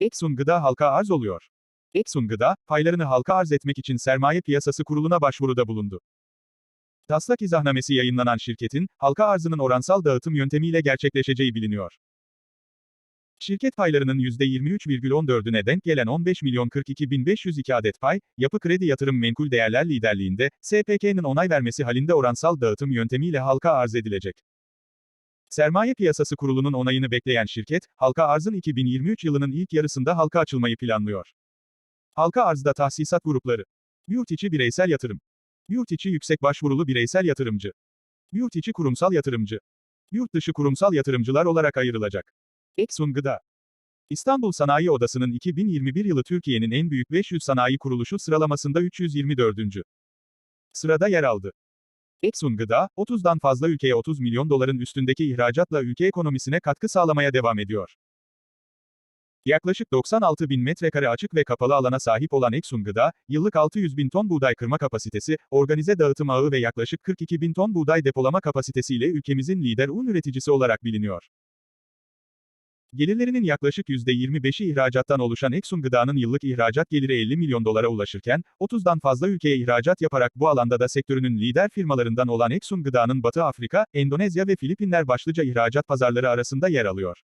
Exxon Gıda halka arz oluyor. Exxon Gıda, paylarını halka arz etmek için Sermaye Piyasası Kurulu'na başvuruda bulundu. Taslak izahnamesi yayınlanan şirketin, halka arzının oransal dağıtım yöntemiyle gerçekleşeceği biliniyor. Şirket paylarının %23,14'üne denk gelen 15 milyon 42 bin 502 adet pay, Yapı Kredi Yatırım Menkul Değerler liderliğinde, SPK'nın onay vermesi halinde oransal dağıtım yöntemiyle halka arz edilecek. Sermaye Piyasası Kurulu'nun onayını bekleyen şirket, halka arzın 2023 yılının ilk yarısında halka açılmayı planlıyor. Halka arzda tahsisat grupları. Yurt içi bireysel yatırım. Yurt içi yüksek başvurulu bireysel yatırımcı. Yurt içi kurumsal yatırımcı. Yurt dışı kurumsal yatırımcılar olarak ayrılacak. Exxon Gıda. İstanbul Sanayi Odası'nın 2021 yılı Türkiye'nin en büyük 500 sanayi kuruluşu sıralamasında 324. sırada yer aldı. Exxon Gıda, 30'dan fazla ülkeye 30 milyon doların üstündeki ihracatla ülke ekonomisine katkı sağlamaya devam ediyor. Yaklaşık 96 bin metrekare açık ve kapalı alana sahip olan Exxon Gıda, yıllık 600 bin ton buğday kırma kapasitesi, organize dağıtım ağı ve yaklaşık 42 bin ton buğday depolama kapasitesiyle ülkemizin lider un üreticisi olarak biliniyor. Gelirlerinin yaklaşık %25'i ihracattan oluşan Exxon Gıda'nın yıllık ihracat geliri 50 milyon dolara ulaşırken, 30'dan fazla ülkeye ihracat yaparak bu alanda da sektörünün lider firmalarından olan Exxon Gıda'nın Batı Afrika, Endonezya ve Filipinler başlıca ihracat pazarları arasında yer alıyor.